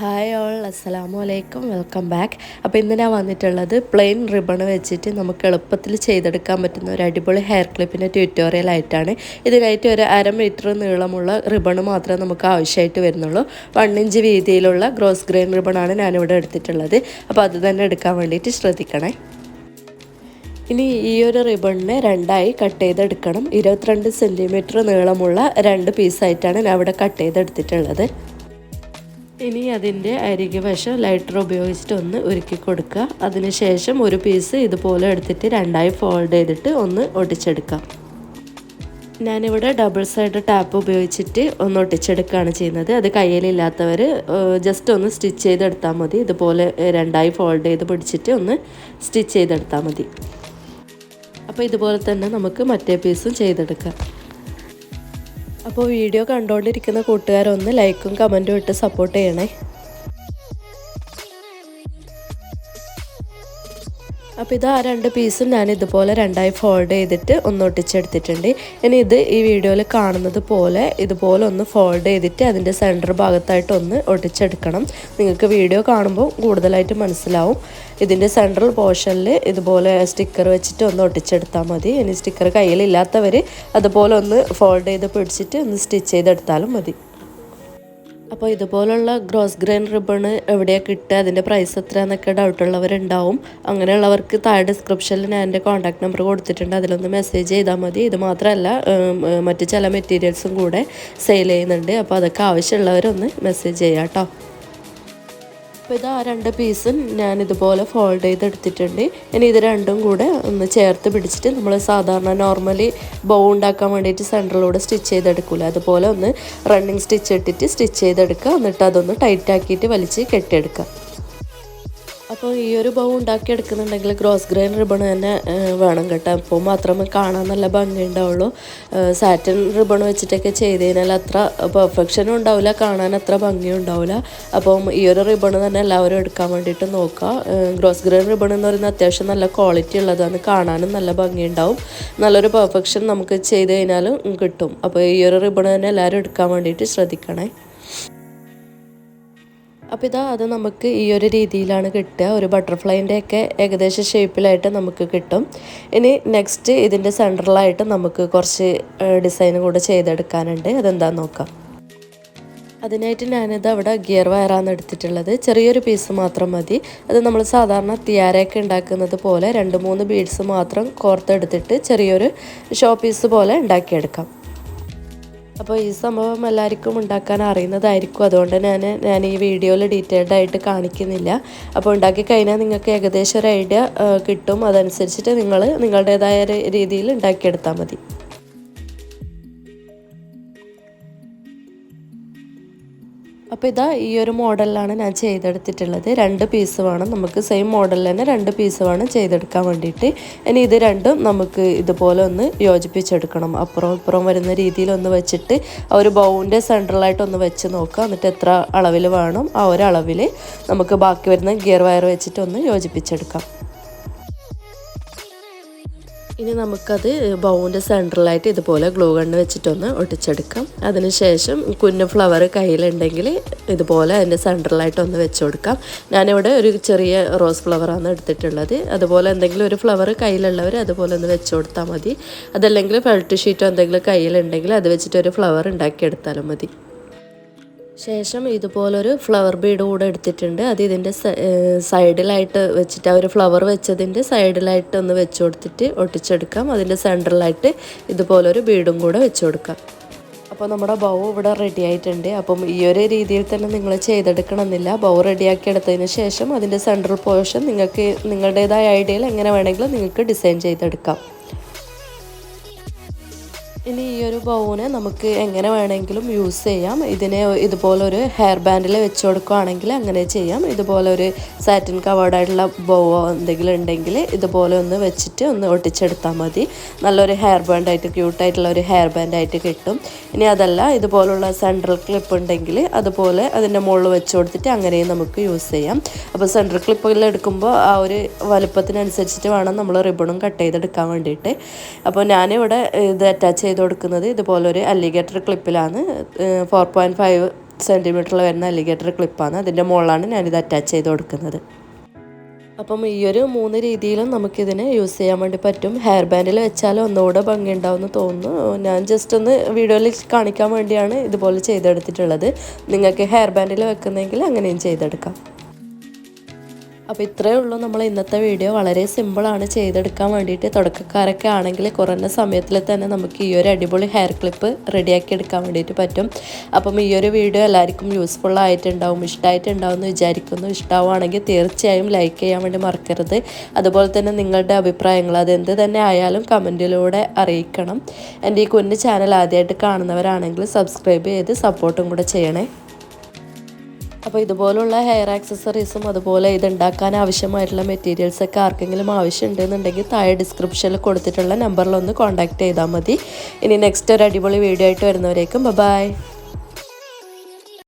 Hi all അസ്സലാമു അലൈക്കും welcome back അപ്പോൾ ഇന്ന് ഞാൻ വന്നിട്ടുള്ളത് പ്ലെയിൻ റിബൺ വെച്ചിട്ട് നമുക്ക് എളുപ്പത്തിൽ ചെയ്തെടുക്കാൻ പറ്റുന്ന ഒരു അടിപൊളി ഹെയർ ക്ലിപ്പിന്റെ ട്യൂട്ടോറിയൽ ആയിട്ടാണ്. ഇതിനായിട്ട് ഒരു അര മീറ്റർ നീളമുള്ള റിബൺ മാത്രമേ നമുക്ക് ആവശ്യമായിട്ട് വരുന്നുള്ളൂ. വൺ ഇഞ്ച് വീതിയിലുള്ള ഗ്രോസ് ഗ്രെയിൻ റിബണാണ് ഞാനിവിടെ എടുത്തിട്ടുള്ളത്. അപ്പോൾ അത് തന്നെ എടുക്കാൻ വേണ്ടിയിട്ട് ശ്രദ്ധിക്കണേ. ഇനി ഈ ഒരു റിബണിനെ രണ്ടായി കട്ട് ചെയ്തെടുക്കണം. ഇരുപത്തിരണ്ട് സെന്റിമീറ്റർ നീളമുള്ള രണ്ട് പീസായിട്ടാണ് ഞാൻ ഇവിടെ കട്ട് ചെയ്തെടുത്തിട്ടുള്ളത്. ഇനി അതിന്റെ അരികെ വശം ലൈറ്റർ ഉപയോഗിച്ചിട്ട് ഒന്ന് ഉരുക്കി കൊടുക്കുക. അതിനുശേഷം ഒരു പീസ് ഇതുപോലെ എടുത്തിട്ട് രണ്ടായി ഫോൾഡ് ചെയ്തിട്ട് ഒന്ന് ഒട്ടിച്ചെടുക്കാം. ഞാനിവിടെ ഡബിൾ സൈഡ് ടാപ്പ് ഉപയോഗിച്ചിട്ട് ഒന്ന് ഒട്ടിച്ചെടുക്കുകയാണ് ചെയ്യുന്നത്. അത് കയ്യിലില്ലാത്തവർ ജസ്റ്റ് ഒന്ന് സ്റ്റിച്ച് ചെയ്തെടുത്താൽ മതി. ഇതുപോലെ രണ്ടായി ഫോൾഡ് ചെയ്ത് പിടിച്ചിട്ട് ഒന്ന് സ്റ്റിച്ച് ചെയ്തെടുത്താൽ മതി. അപ്പോൾ ഇതുപോലെ തന്നെ നമുക്ക് മറ്റേ പീസും ചെയ്തെടുക്കാം. അപ്പോൾ വീഡിയോ കണ്ടുകൊണ്ടിരിക്കുന്ന കൂട്ടുകാരൊന്ന് ലൈക്കും കമന്റും ഇട്ട് സപ്പോർട്ട് ചെയ്യണേ. അപ്പോൾ ഇത് ആ രണ്ട് പീസും ഞാൻ ഇതുപോലെ രണ്ടായി ഫോൾഡ് ചെയ്തിട്ട് ഒന്ന് ഒട്ടിച്ചെടുത്തിട്ടുണ്ട്. ഇനി ഇത് ഈ വീഡിയോയിൽ കാണുന്നത് പോലെ ഇതുപോലെ ഒന്ന് ഫോൾഡ് ചെയ്തിട്ട് അതിന്റെ സെന്റർ ഭാഗത്തായിട്ട് ഒന്ന് ഒട്ടിച്ചെടുക്കണം. നിങ്ങൾക്ക് വീഡിയോ കാണുമ്പോൾ കൂടുതലായിട്ട് മനസ്സിലാവും. ഇതിന്റെ സെൻട്രൽ പോർഷനിൽ ഇതുപോലെ സ്റ്റിക്കർ വെച്ചിട്ട് ഒന്ന് ഒട്ടിച്ചെടുത്താൽ മതി. ഇനി സ്റ്റിക്കർ കയ്യിലില്ലാത്തവർ അതുപോലെ ഒന്ന് ഫോൾഡ് ചെയ്ത് പിടിച്ചിട്ട് ഒന്ന് സ്റ്റിച്ച് ചെയ്തെടുത്താലും മതി. അപ്പോൾ ഇതുപോലുള്ള ഗ്രോസ് ഗ്രെയിൻ റിബണ് എവിടെയാണ് കിട്ടുക? അതിന്റെ പ്രൈസ് എത്ര എത്രയാണെന്നൊക്കെ ഡൗട്ടുള്ളവരുണ്ടാവും അങ്ങനെയുള്ളവർക്ക് താഴെ ഡിസ്ക്രിപ്ഷനിൽ ഞാൻ എന്റെ കോൺടാക്ട് നമ്പർ കൊടുത്തിട്ടുണ്ട്. അതിലൊന്ന് മെസ്സേജ് ചെയ്താൽ മതി. ഇത് മാത്രമല്ല മറ്റ് ചില മെറ്റീരിയൽസും കൂടെ സെയിൽ ചെയ്യുന്നുണ്ട്. അപ്പോൾ അതൊക്കെ ആവശ്യമുള്ളവരൊന്ന് മെസ്സേജ് ചെയ്യാം കേട്ടോ അപ്പോൾ ഇത് ആ രണ്ട് പീസും ഞാൻ ഇതുപോലെ ഫോൾഡ് ചെയ്ത് എടുത്തിട്ടുണ്ട് ഇനി ഇത് രണ്ടും കൂടെ ഒന്ന് ചേർത്ത് പിടിച്ചിട്ട് നമ്മൾ സാധാരണ നോർമലി ബോ ഉണ്ടാക്കാൻ വേണ്ടിയിട്ട് സെന്ററിലൂടെ സ്റ്റിച്ച് ചെയ്തെടുക്കില്ല അതുപോലെ ഒന്ന് റണ്ണിങ് സ്റ്റിച്ച് ഇട്ടിട്ട് സ്റ്റിച്ച് ചെയ്തെടുക്കുക എന്നിട്ട് അതൊന്ന് ടൈറ്റാക്കിയിട്ട് വലിച്ച് കെട്ടിയെടുക്കുക അപ്പോൾ ഈ ഒരു ബൗ ഉണ്ടാക്കിയെടുക്കുന്നുണ്ടെങ്കിൽ ക്രോസ് ഗ്രെയിൻ റിബൺ തന്നെ വേണം കേട്ടോ. അപ്പോൾ മാത്രമേ കാണാൻ നല്ല ഭംഗി ഉണ്ടാവുള്ളൂ. സാറ്റൻ റിബൺ വെച്ചിട്ടൊക്കെ ചെയ്ത് കഴിഞ്ഞാൽ അത്ര പെർഫെക്ഷനും ഉണ്ടാവില്ല കാണാൻ അത്ര ഭംഗിയും ഉണ്ടാവില്ല. അപ്പോൾ ഈ ഒരു റിബൺ തന്നെ എല്ലാവരും എടുക്കാൻ വേണ്ടിയിട്ട് നോക്കുക. ഗ്രോസ് ഗ്രെയിൻ റിബൺ എന്ന് പറയുന്നത് അത്യാവശ്യം നല്ല ക്വാളിറ്റി ഉള്ളതാണ് കാണാനും നല്ല ഭംഗി ഉണ്ടാവും. നല്ലൊരു പെർഫെക്ഷൻ നമുക്ക് ചെയ്ത് കഴിഞ്ഞാലും കിട്ടും. അപ്പോൾ ഈ ഒരു റിബൺ തന്നെ എല്ലാവരും എടുക്കാൻ വേണ്ടിയിട്ട് ശ്രദ്ധിക്കണേ. അപ്പോൾ ഇതാ അത് നമുക്ക് ഈ ഒരു രീതിയിലാണ് കിട്ടുക. ഒരു ബട്ടർഫ്ലൈന്റെ ഒക്കെ ഏകദേശം ഷേപ്പിലായിട്ട് നമുക്ക് കിട്ടും. ഇനി നെക്സ്റ്റ് ഇതിന്റെ സെന്ററിലായിട്ട് നമുക്ക് കുറച്ച് ഡിസൈൻ കൂടെ ചെയ്തെടുക്കാനുണ്ട്. അതെന്താന്ന് നോക്കാം. അതിനായിട്ട് ഞാനിത് അവിടെ ഗിയർ വയറാണ് എടുത്തിട്ടുള്ളത്. ചെറിയൊരു പീസ് മാത്രം മതി. അത് നമ്മൾ സാധാരണ തിയാരയൊക്കെ ഉണ്ടാക്കുന്നത് പോലെ രണ്ട് മൂന്ന് ബീഡ്സ് മാത്രം കോർത്തെടുത്തിട്ട് ചെറിയൊരു ഷോ പീസ് പോലെ ഉണ്ടാക്കിയെടുക്കാം. അപ്പോൾ ഈ സംഭവം എല്ലാവർക്കും ഉണ്ടാക്കാൻ അറിയുന്നതായിരിക്കും. അതുകൊണ്ട് ഞാൻ ഞാൻ ഈ വീഡിയോയിൽ ഡീറ്റെയിൽഡ് ആയിട്ട് കാണിക്കുന്നില്ല. അപ്പോൾ ഉണ്ടാക്കി കഴിഞ്ഞാൽ നിങ്ങൾക്ക് ഏകദേശം ഒരു ഐഡിയ കിട്ടും. അതനുസരിച്ചിട്ട് നിങ്ങൾ നിങ്ങളുടേതായ രീതിയിൽ ഉണ്ടാക്കിയെടുത്താൽ മതി. അപ്പോൾ ഇതാ ഈ ഒരു മോഡലിലാണ് ഞാൻ ചെയ്തെടുത്തിട്ടുള്ളത്. രണ്ട് പീസ് വേണം. നമുക്ക് സെയിം മോഡലിൽ തന്നെ രണ്ട് പീസ് വേണം ചെയ്തെടുക്കാൻ വേണ്ടിയിട്ട്. ഇനി ഇത് രണ്ടും നമുക്ക് ഇതുപോലെ ഒന്ന് യോജിപ്പിച്ചെടുക്കണം. അപ്പുറം ഇപ്പുറം വരുന്ന രീതിയിൽ ഒന്ന് വെച്ചിട്ട് ആ ഒരു ബൗവിന്റെ സെൻട്രലായിട്ട് ഒന്ന് വെച്ച് നോക്കുക. എന്നിട്ട് എത്ര അളവിൽ വേണം ആ ഒരു അളവിൽ നമുക്ക് ബാക്കി വരുന്ന ഗിയർ വയർ വെച്ചിട്ട് ഒന്ന് യോജിപ്പിച്ചെടുക്കാം. ഇനി നമുക്കത് ബൗവിന്റെ സെന്ററിലായിട്ട് ഇതുപോലെ ഗ്ലൂ കണ്ണ് വെച്ചിട്ടൊന്ന് ഒട്ടിച്ചെടുക്കാം. അതിനുശേഷം കുഞ്ഞു ഫ്ലവർ കയ്യിലുണ്ടെങ്കിൽ ഇതുപോലെ അതിന്റെ സെന്ററിലായിട്ട് ഒന്ന് വെച്ച് കൊടുക്കാം ഞാനിവിടെ ഒരു ചെറിയ റോസ് ഫ്ലവറാണ് എടുത്തിട്ടുള്ളത്. അതുപോലെ എന്തെങ്കിലും ഒരു ഫ്ലവർ കയ്യിലുള്ളവർ അതുപോലെ ഒന്ന് വെച്ച് കൊടുത്താൽ മതി. അതല്ലെങ്കിൽ ഫെൽറ്റ് ഷീറ്റോ എന്തെങ്കിലും കയ്യിലുണ്ടെങ്കിൽ അത് വെച്ചിട്ട് ഒരു ഫ്ലവർ ഉണ്ടാക്കിയെടുത്താലും മതി. ശേഷം ഇതുപോലൊരു ഫ്ലവർ ബീഡ് കൂടെ എടുത്തിട്ടുണ്ട്. അത് ഇതിന്റെ സൈഡിലായിട്ട് വെച്ചിട്ട് ആ ഒരു ഫ്ലവർ വെച്ചതിന്റെ സൈഡിലായിട്ട് ഒന്ന് വെച്ച് കൊടുത്തിട്ട് ഒട്ടിച്ചെടുക്കാം. അതിന്റെ സെന്ററിലായിട്ട് ഇതുപോലൊരു ബീഡും കൂടെ വെച്ച് കൊടുക്കാം. അപ്പോൾ നമ്മുടെ ബൗ ഇവിടെ റെഡി ആയിട്ടുണ്ട്. അപ്പം ഈ ഒരു രീതിയിൽ തന്നെ നിങ്ങൾ ചെയ്തെടുക്കണമെന്നില്ല. ബൗ റെഡിയാക്കി എടുത്തതിന് ശേഷം അതിന്റെ സെൻട്രൽ പോർഷൻ നിങ്ങൾക്ക് നിങ്ങളുടേതായ ഐഡിയയിൽ എങ്ങനെ വേണമെങ്കിലും നിങ്ങൾക്ക് ഡിസൈൻ ചെയ്തെടുക്കാം. ഇനി ഈ ഒരു ബൗണ് നമുക്ക് എങ്ങനെ വേണമെങ്കിലും യൂസ് ചെയ്യാം. ഇതിനെ ഇതുപോലെ ഒരു ഹെയർ ബാൻഡിൽ വെച്ച് കൊടുക്കുകയാണെങ്കിൽ അങ്ങനെ ചെയ്യാം. ഇതുപോലെ ഒരു സാറ്റിൻ കവേർഡായിട്ടുള്ള ബൗവോ എന്തെങ്കിലും ഉണ്ടെങ്കിൽ ഇതുപോലെ ഒന്ന് വെച്ചിട്ട് ഒന്ന് ഒട്ടിച്ചെടുത്താൽ മതി. നല്ലൊരു ഹെയർ ബാൻഡായിട്ട് ക്യൂട്ടായിട്ടുള്ള ഒരു ഹെയർ ബാൻഡായിട്ട് കിട്ടും. ഇനി അതല്ല ഇതുപോലുള്ള സെൻട്രൽ ക്ലിപ്പ് ഉണ്ടെങ്കിൽ അതുപോലെ അതിന്റെ മുകളിൽ വെച്ച് കൊടുത്തിട്ട് അങ്ങനെയും നമുക്ക് യൂസ് ചെയ്യാം. അപ്പോൾ സെൻട്രൽ ക്ലിപ്പുകൾ എടുക്കുമ്പോൾ ആ ഒരു വലുപ്പത്തിനനുസരിച്ചിട്ട് വേണം നമ്മൾ റിബണും കട്ട് ചെയ്തെടുക്കാൻ വേണ്ടിയിട്ട്. അപ്പോൾ ഞാനിവിടെ ഇത് അറ്റാച്ച് ചെയ്ത് കൊടുക്കുന്നത് ഇതുപോലൊരു അല്ലിഗേറ്റർ ക്ലിപ്പിലാണ് ഫോർ പോയിന്റ് ഫൈവ് സെന്റിമീറ്ററിൽ വരുന്ന അല്ലിഗേറ്റർ ക്ലിപ്പാണ് അതിന്റെ മുകളിലാണ് ഞാനിത് അറ്റാച്ച് ചെയ്ത് കൊടുക്കുന്നത് അപ്പം ഈ ഒരു മൂന്ന് രീതിയിലും നമുക്കിതിനെ യൂസ് ചെയ്യാൻ വേണ്ടി പറ്റും. ഹെയർ ബാൻഡിൽ വെച്ചാൽ ഒന്നുകൂടെ ഉണ്ടാവുമെന്ന് തോന്നുന്നു. ഞാൻ ജസ്റ്റ് ഒന്ന് വീഡിയോയിൽ കാണിക്കാൻ വേണ്ടിയാണ് ഇതുപോലെ ചെയ്തെടുത്തിട്ടുള്ളത്. നിങ്ങൾക്ക് ഹെയർ ബാൻഡിൽ വെക്കുന്നെങ്കിൽ അങ്ങനെയും ചെയ്തെടുക്കാം. അപ്പോൾ ഇത്രയേ ഉള്ളൂ നമ്മൾ ഇന്നത്തെ വീഡിയോ വളരെ സിമ്പിളാണ് ചെയ്തെടുക്കാൻ വേണ്ടിയിട്ട് തുടക്കക്കാരൊക്കെ ആണെങ്കിൽ കുറഞ്ഞ സമയത്തിൽ തന്നെ നമുക്ക് ഈ ഒരു അടിപൊളി ഹെയർ ക്ലിപ്പ് റെഡിയാക്കി എടുക്കാൻ വേണ്ടിയിട്ട് പറ്റും. അപ്പം ഈ ഒരു വീഡിയോ എല്ലാവർക്കും യൂസ്ഫുൾ ആയിട്ടുണ്ടാവും ഇഷ്ടമായിട്ടുണ്ടാവും എന്ന് വിചാരിക്കുന്നു. ഇഷ്ടമാവുകയാണെങ്കിൽ തീർച്ചയായും ലൈക്ക് ചെയ്യാൻ വേണ്ടി മറക്കരുത്. അതുപോലെ തന്നെ നിങ്ങളുടെ അഭിപ്രായങ്ങൾ അതെന്ത് തന്നെ ആയാലും കമന്റിലൂടെ അറിയിക്കണം. എന്റെ ഈ കുഞ്ഞ് ചാനൽ ആദ്യമായിട്ട് കാണുന്നവരാണെങ്കിൽ സബ്സ്ക്രൈബ് ചെയ്ത് സപ്പോർട്ടും കൂടെ ചെയ്യണേ. അപ്പോൾ ഇതുപോലുള്ള ഹെയർ ആക്സസറീസും അതുപോലെ ഇത് ഉണ്ടാക്കാൻ ആവശ്യമായിട്ടുള്ള മെറ്റീരിയൽസ് ഒക്കെ ആർക്കെങ്കിലും ആവശ്യമുണ്ടെന്നുണ്ടെങ്കിൽ താഴെ ഡിസ്ക്രിപ്ഷനിൽ കൊടുത്തിട്ടുള്ള നമ്പറിലൊന്ന് കോൺടാക്ട് ചെയ്താൽ മതി. ഇനി നെക്സ്റ്റ് ഒരു അടിപൊളി വീഡിയോ ആയിട്ട് വരുന്നവരേക്കും ബൈ